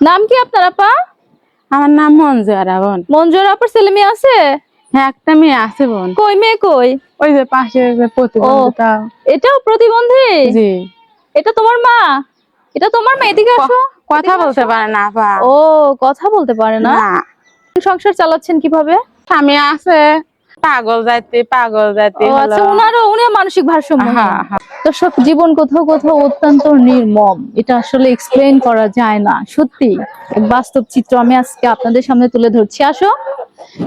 নাম কি আপনার আপা? আমার নাম মঞ্জু আর বোন। মঞ্জুর আপার ছেলে মেয়ে আছে? হ্যাঁ একটা মেয়ে আছে বোন। কই মেয়ে কই? ওই যে পাশে যে এটাও প্রতিবন্ধী? জি। এটা তোমার মা? এটা তোমার মা? এদিকে আসো। কথা বলতে পারে না আপা। ও কথা বলতে পারে না? না। সংসার চালাচ্ছেন কীভাবে? স্বামী আছে। পাগল যাইতে পাগল যাইতে ও আচ্ছা ওনারও উনিও মানসিক ভারসাম্য হ্যাঁ হ্যাঁ। দর্শক জীবন কোথাও কোথাও অত্যন্ত নির্মম। এটা আসলে এক্সপ্লেইন করা যায় না। সত্যি এক বাস্তব চিত্র আমি আজকে আপনাদের সামনে তুলে ধরছি। আসো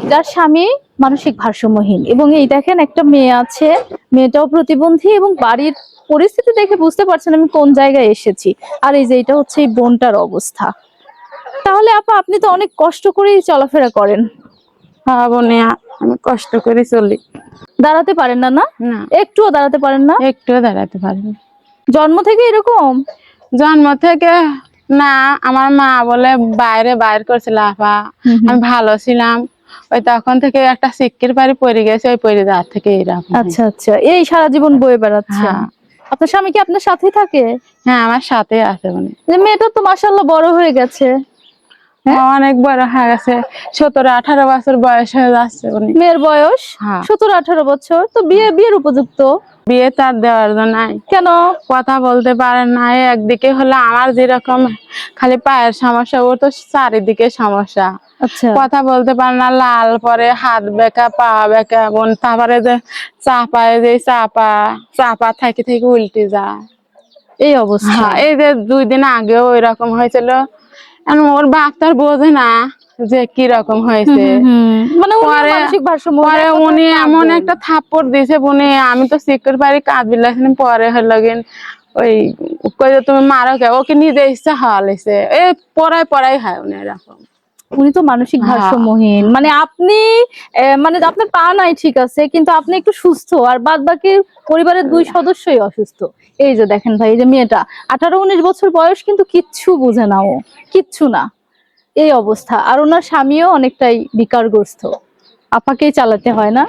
যার স্বামী মানসিক ভারসাম্যহীন। এবং এই দেখেন একটা মেয়ে আছে। মেয়েটাও প্রতিবন্ধী এবং বাড়ির পরিস্থিতি দেখে বুঝতে পারছেন আমি কোন জায়গায় এসেছি। আর এই যে এটা হচ্ছে এই বোনটার অবস্থা। তাহলে আপা আপনি তো অনেক কষ্ট করেই চলাফেরা করেন। হ্যাঁ বোনে আমি কষ্ট করে চলি। দাঁড়াতে পারেন না না? একটুও দাঁড়াতে পারেন না? একটুও দাঁড়াতে পারিনি জন্ম থেকে এরকম? জন্ম থেকে না আমার মা বলে বাইরে বাইর করছিল আপা। আমি ভালো ছিলাম। ওই তখন থেকে একটা সিক্কির পাড়ি পড়ে গেছে ওই পড়ে যাওয়ার থেকে এরকম। আচ্ছা আচ্ছা। এই সারা জীবন বয়ে বেড়াচ্ছে। হ্যাঁ। আপনার স্বামী কি আপনার সাথেই থাকে? হ্যাঁ আমার সাথে আছে মানে মেয়েটা তো মাসাল্লাহ বড় হয়ে গেছে। হ্যাঁ? অনেক বড় হয়ে গেছে। সতেরো আঠারো বছর বয়স হয়ে যাচ্ছে মেয়ের বয়স? হ্যাঁ। সতেরো আঠারো বছর? তো বিয়ে বিয়ের উপযুক্ত? বিয়ে তার দেওয়ার নাই কেন? কথা বলতে পারে না। একদিকে হলো আমার যেরকম খালি পায়ের সমস্যা ওর তো চারিদিকে সমস্যা। আচ্ছা। কথা বলতে পারে না লাল পরে হাত বেঁকা পা বেঁকা বোন তারপরে যে চাপায় যে চাপা চাপা থেকে থেকে উল্টে যায়। এই অবস্থা। হ্যাঁ এই যে দুই দিন আগেও এরকম হয়েছিল। ওর বাপ তার বোঝে না যে কি রকম হয়েছে। মানে পরে- উনি এমন একটা থাপ্পড় দিয়েছে বোনে আমি তো সিকিউর পারি কাজ বিলাসিনি পরে হলো গিন ওই কই তুমি মারো কে ওকে নিজে ইচ্ছা হওয়া লাগছে। এ পড়াই পড়াই হয় উনি এরকম। উনি তো মানসিক হ্যাঁ। ভারসাম্যহীন। মানে আপনি মানে আপনার পা নাই ঠিক আছে কিন্তু আপনি একটু সুস্থ আর বাদ বাকি পরিবারের দুই সদস্যই অসুস্থ। এই যে দেখেন ভাই এই যে মেয়েটা আঠারো উনিশ বছর বয়স কিন্তু কিচ্ছু বুঝে না ও কিচ্ছু না। এই অবস্থা। আর ওনার স্বামীও অনেকটাই বিকারগ্রস্ত। আপাকেই চালাতে হয় না।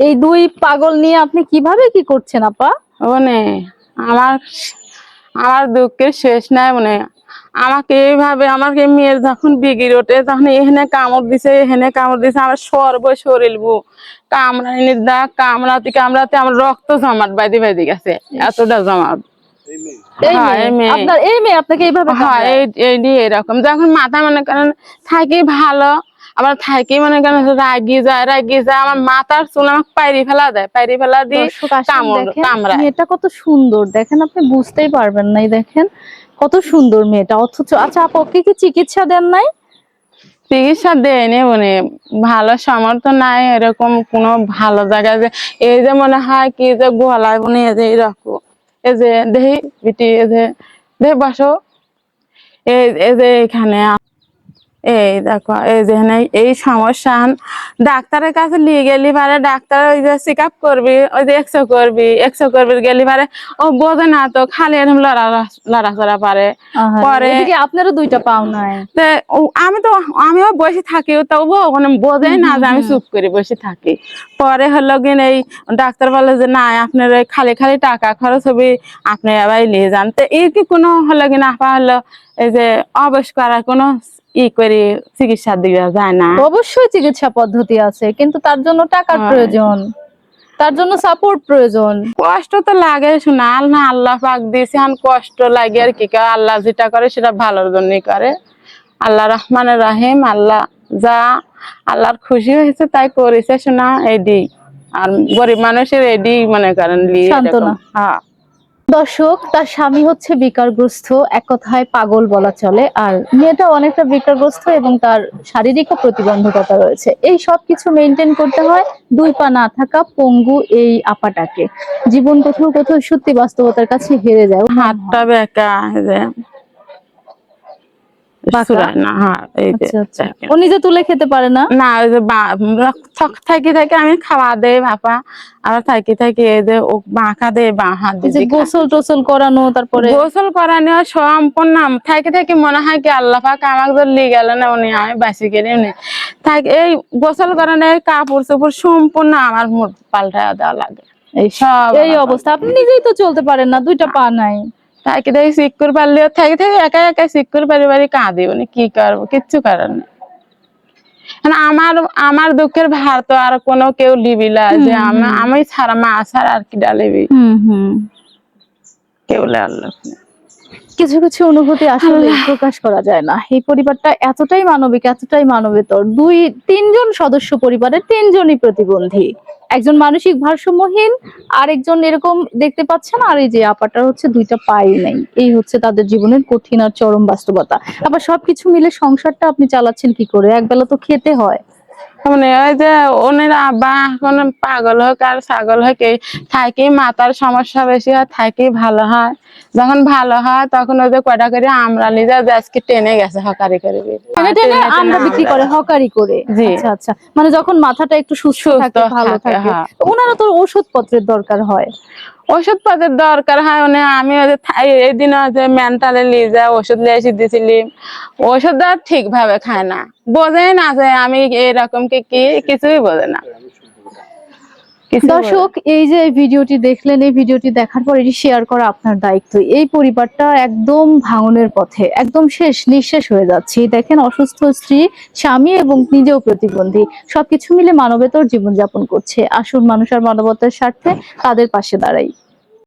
এই দুই পাগল নিয়ে আপনি কীভাবে কি করছেন আপা? মানে আমার আমার দুঃখের শেষ নাই মানে। আমাকে এইভাবে আমাকে মেয়ের যখন বিগির ওঠে তখন এখানে কামড় দিছে এখানে কামড় দিছে আমার সর্ব শরীর বু। কামড়ানি দাগ কামড়াতে কামড়াতে আমার রক্ত জমাট বাইদি বাইদি গেছে এতটা জমাট। এই হ্যাঁ, মেয়ে, মেয়ে আপনাকে এইভাবে হ্যাঁ এই এই এরকম। যখন মাথা মনে করেন থাকি ভালো আবার থাকি মনে করেন রাগি যায় রাগি যায় আমার মাথার চুল আমাকে পাইরি ফেলা দেয় পাইরি ফেলা দিয়ে কামড় দেখেন, কত সুন্দর। দেখেন আপনি বুঝতেই পারবেন না এই দেখেন কত সুন্দর মেয়েটা। অথচ আচ্ছা আপু ওকে কি চিকিৎসা দেন নাই? চিকিৎসা দেয়নি মানে ভালো সামর্থ্য নাই এরকম কোনো ভালো জায়গায় যে এই যে মনে হয় কি যে গলায় মনে এই যে এরকম এই যে দেহি বিটি এই যে দেহ বসো। এই যে এখানে এই দেখো এই যে এই সমস্যা। ডাক্তারের কাছে নিয়ে গেলি পারে ডাক্তার ওই যে চেক আপ করবি ওই যে এক্সো করবি এক্সো করবি গেলি পারে ও বোঝে না তো খালি এরকম লড়া লড়াচড়া পারে। পরে- আপনারও দুইটা পাও নাই। আমি তো আমিও বসে থাকি তবুও ওখানে বোঝে না যে আমি চুপ করে বসে থাকি। পরে হলো গিয়ে এই ডাক্তার বলে যে না আপনার খালি খালি টাকা খরচ হবে আপনি আবার নিয়ে যান। তো এর কি কোনো হলো কিনা আপা হলো এই যে অবশ করার কোনো ই করে চিকিৎসা দেওয়া যায় না। অবশ্যই চিকিৎসা পদ্ধতি আছে কিন্তু তার জন্য টাকার হ্যাঁ। প্রয়োজন। তার জন্য সাপোর্ট প্রয়োজন। কষ্ট তো লাগে শোনা না আল্লাহ পাক দিয়েছে কষ্ট লাগে আর কি। আল্লাহ যেটা করে সেটা ভালোর জন্যই করে। আল্লাহ রহমান রাহিম আল্লাহ যা আল্লাহর খুশি হয়েছে তাই করেছে শোনা এডি। আর গরিব মানুষের এডি মনে করেন। হ্যাঁ। দর্শক, তার স্বামী হচ্ছে বিকারগ্রস্ত, এক কথায় পাগল বলা চলে, আর মেয়েটা অনেকটা বিকারগ্রস্ত এবং তার শারীরিক প্রতিবন্ধকতা রয়েছে। এই সব কিছু মেনটেন করতে হয়, দুই পা না থাকা পঙ্গু এই আপাটাকে। জীবন কোথাও কোথাও সত্যি বাস্তবতার কাছে হেরে যায়। হাতটা বেঁকা এই যে বাঁকা? সুরায় না হ্যাঁ এই যে আচ্ছা আচ্ছা দেখেন। ও নিজে তুলে খেতে পারে না? না ওই যে থাকি থাকি আমি খাওয়া দেই ভাপা। আবার থাকি থাকি এই যে ও বাঁকা দেয় বাঁ হাত দিয়ে গোসল টোসল করানো তারপরে? গোসল করানো সম্পূর্ণ থেকে থেকে মনে হয় কি আল্লাহ পাক আমাকে তো লিয়ে গেল না উনি আমি বাসি গেলে উনি। থাক এই গোসল করানো এই কাপড় চোপড় সম্পূর্ণ আমার মুখ পাল্টা দেওয়া লাগে। এই সব এই অবস্থা আপনি নিজেই তো চলতে পারেন না দুইটা পা নাই। থাকি দেখি শিকুর পাল্লি থাকি থাকি একা একা শিকুর পারি পারি কাঁদি উনি কি করব? কিচ্ছু করার নেই। মানে আমার আমার দুঃখের ভার তো আর কোনো কেউ লিবিলা যে আমি ছাড়া মা ছাড়া আর কি ডালিবি? কেউ লাল কিছু কিছু অনুভূতি আসলে প্রকাশ করা যায় না। এই পরিবারটা এতটাই মানবিক এতটাই মানবেতর। দুই তিনজন সদস্য পরিবারের তিনজনই প্রতিবন্ধী। একজন মানসিক ভারসাম্যহীন আরেকজন এরকম দেখতে পাচ্ছেন আর এই যে আপাটার হচ্ছে দুইটা পাই নেই। এই হচ্ছে তাদের জীবনের কঠিন আর চরম বাস্তবতা। আবার সবকিছু মিলে সংসারটা আপনি চালাচ্ছেন কি করে? একবেলা তো খেতে হয়। মানে ওই যে ওনের আব্বা এখন পাগল হোক আর ছাগল হোক এই থাকি মাথার সমস্যা বেশি হয় থাকি ভালো হয়। যখন ভালো হয় তখন ওই যে কটা করে আমরা লিজা আজকে টেনে গেছে হকারি করে টেনে আমরা বিক্রি করে হকারি করে। জি। আচ্ছা আচ্ছা। মানে যখন মাথাটা একটু সুস্থ থাকে ভালো থাকে, হ্যাঁ। তো ওনারা তো ওষুধ পত্রের দরকার হয়। ওষুধ পাতির দরকার হয় মানে আমি এদিন যে নিয়ে মেন্টালে লিজা ওষুধ নিয়ে এসে দিছিলি। ওষুধ ঠিকভাবে ঠিক ভাবে খায় না। বোঝেই না যে আমি এরকম কি কিছুই বোঝে না। দর্শক, এই যে ভিডিওটি দেখলেন, এই ভিডিওটি দেখার পর এটি শেয়ার করা আপনার দায়িত্ব। এই পরিবারটা একদম ভাঙনের পথে, একদম শেষ, নিঃশেষ হয়ে যাচ্ছে। দেখেন, অসুস্থ স্ত্রী, স্বামী এবং নিজেও প্রতিবন্ধী। সবকিছু মিলে মানবেতর জীবনযাপন করছে। আসুন মানুষ আর মানবতার স্বার্থে তাদের পাশে দাঁড়াই।